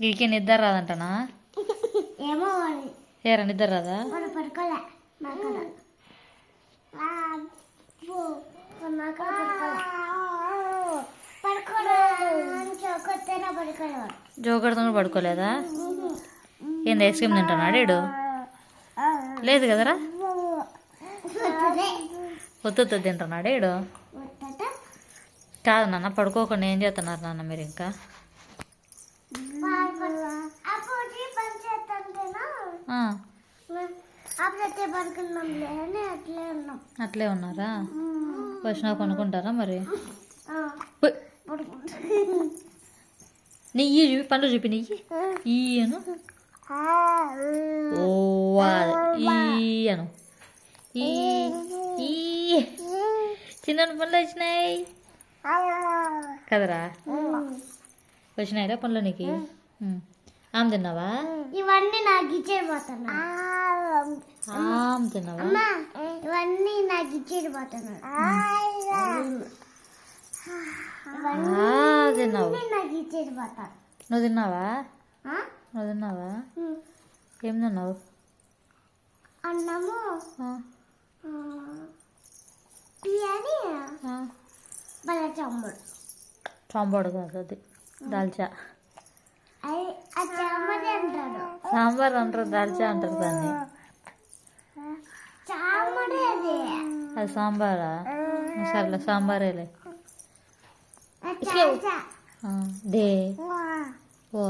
వీడికి నిద్ర రాదంటనా? ఏమో ఏరా నిద్ర రాదా? జోకడుతో పడుకోలేదా? ఏంది ఐస్ క్రీమ్ తింటున్నాడు ఈడు లేదు కదరా? ఒత్తుతో తింటున్నాడు ఈడు కాదు నాన్న పడుకోకుండా ఏం చేస్తున్నారు నాన్న మీరు ఇంకా? అట్లే ఉన్నారా? వచ్చినా కొనుక్కుంటారా మరి? నెయ్యి చూపి పండు చూపి నెయ్యి. ఈయను ఓ ఈయను ఈ ఈ చిన్న పనులు వచ్చినాయి. కదరా? వచ్చినాయిరా పనులు నీకు. ఆమె తిన్నావా? ఇవన్నీ నాకు ఇచ్చేయబోతున్నా ఆమె తిన్నావా? ఇవన్నీ నాకు ఇచ్చేయబోతున్నా ఆ, తిన్నావు. నాకు నువ్వు తిన్నావా? నువ్వు తిన్నావా? ఏం తిన్నావు? అన్నము. సాంబారు. కాదు అది దాల్చా. సాంబార్ అంటారు. దాల్చా అంటారు దాన్ని. అది. సాంబారా? సర్లే సాంబారేలే దే. ఓ.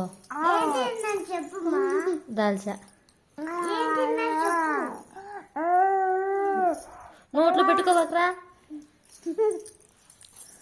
దాల్చా. నోట్లో పెట్టుకోవకరా.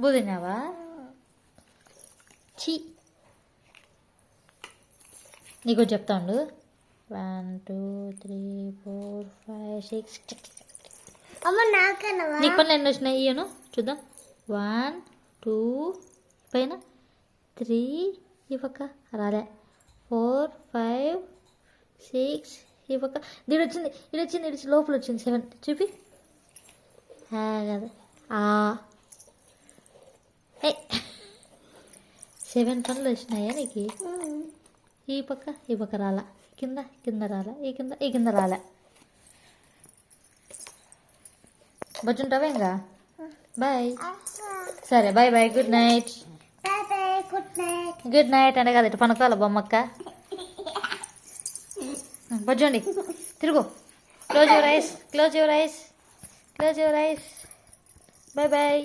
బుదినావా చీ నీకు చెప్తా ఉండు. One two three four five six నీకు పనులు ఎన్ని వచ్చినాయి? ఇయ్యను. చూద్దాం. వన్ టూ పైన. త్రీ పక్క రాలే. ఫోర్ ఫైవ్ సిక్స్ పక్క దీడు వచ్చింది. ఇది వచ్చింది వచ్చింది, లోపల వచ్చింది. సెవెన్. చూపి. కదా. ఆ. సెవెన్ పనులు వచ్చినాయా నీకు? ఈ పక్క ఈ పక్క రాలా. కింద కింద రాలా. ఈ కింద ఈ కింద రాలే. బజ్జుంటావా ఇంకా? బాయ్. సరే bye bye. Good night bye bye good night good night అంటే కదా ఇటు పనుకోవాలి బొమ్మక్క. బజ్జండి. తిరుగు. Close your eyes close your eyes close your eyes bye bye